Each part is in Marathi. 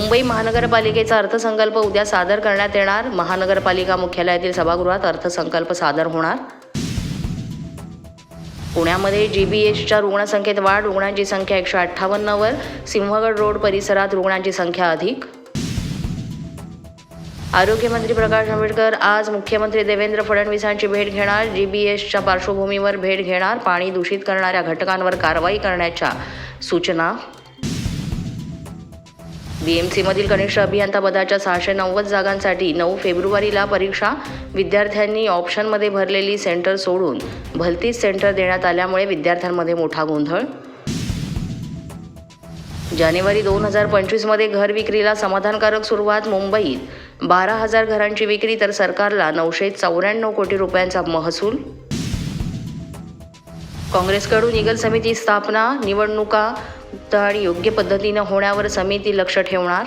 मुंबई महानगरपालिकेचा अर्थसंकल्प उद्या सादर करण्यात येणार. महानगरपालिका मुख्यालयातील सभागृहात अर्थसंकल्प सादर होणार. पुण्यामध्ये जी बी एसच्या रुग्णसंख्येत वाढ रुग्णांची संख्या एकशे अठ्ठावन्नवर. सिंहगड रोड परिसरात रुग्णांची संख्या अधिक. आरोग्यमंत्री प्रकाश आंबेडकर आज मुख्यमंत्री देवेंद्र फडणवीसांची भेट घेणार. जी बी एसच्या पार्श्वभूमीवर भेट घेणार. पाणी दूषित करणाऱ्या घटकांवर कारवाई करण्याच्या सूचना बीएमसीमधील कनिष्ठ अभियंता पदाच्या सहाशे नव्वद जागांसाठी नऊ फेब्रुवारीला परीक्षा. विद्यार्थ्यांनी ऑप्शनमध्ये भरलेली सेंटर सोडून भलतीच सेंटर देण्यात आल्यामुळे विद्यार्थ्यांमध्ये मोठा गोंधळ. जानेवारी दोन हजार पंचवीसमध्ये घर विक्रीला समाधानकारक सुरुवात मुंबईत. बारा हजार घरांची विक्री तर सरकारला नऊशे चौऱ्याण्णव कोटी रुपयांचा महसूल काँग्रेसकडून इगल समिती स्थापना निवडणुका आणि योग्य पद्धतीनं होण्यावर समिती लक्ष ठेवणार?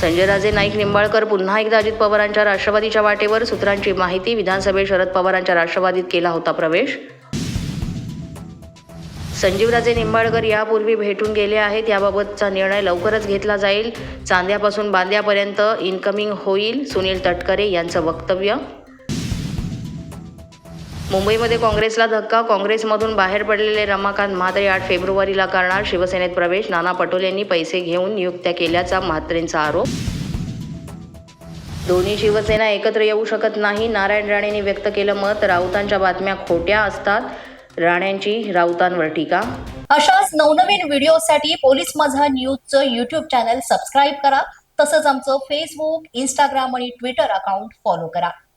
संजयराजे नाईक निंबाळकर पुन्हा एकदा अजित पवारांच्या राष्ट्रवादीच्या वाटेवर सूत्रांची माहिती विधानसभेत शरद पवारांच्या राष्ट्रवादीत केला होता प्रवेश. संजीवराजे निंबाळकर यापूर्वी भेटून गेले आहेत. याबाबतचा निर्णय लवकरच घेतला जाईल. चांद्यापासून बांद्यापर्यंत इन्कमिंग होईल सुनील तटकरे यांचं वक्तव्य मुंबईमध्ये काँग्रेसला धक्का काँग्रेसमधून बाहेर पडलेले रमाकांत म्हात्रे आठ फेब्रुवारीला करणार शिवसेनेत प्रवेश नाना पटोले यांनी पैसे घेऊन नियुक्त्या केल्याचा म्हात्रेंचा आरोप. दोन्ही शिवसेना एकत्र येऊ शकत नाही नारायण राणेंनी व्यक्त केलं मत राऊतांच्या बातम्या खोट्या असतात राणेंची राऊतांवर टीका. अशाच नवनवीन व्हिडिओसाठी पोलीस माझा न्यूजचं युट्यूब चॅनल सबस्क्राईब करा तसंच आमचं फेसबुक इंस्टाग्राम आणि ट्विटर अकाउंट फॉलो करा.